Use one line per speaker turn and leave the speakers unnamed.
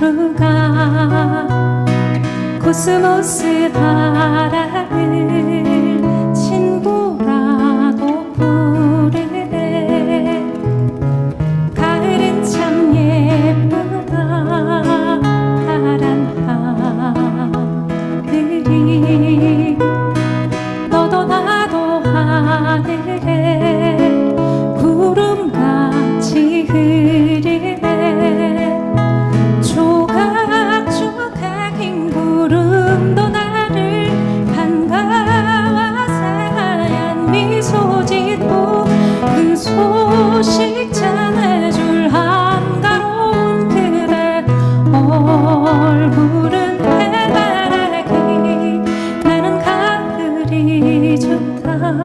하루하루가 코스모스 바라는 소짓고 그 소식 전해줄 한가로운 그대 얼굴은 해바라기 나는 가을이 좋다.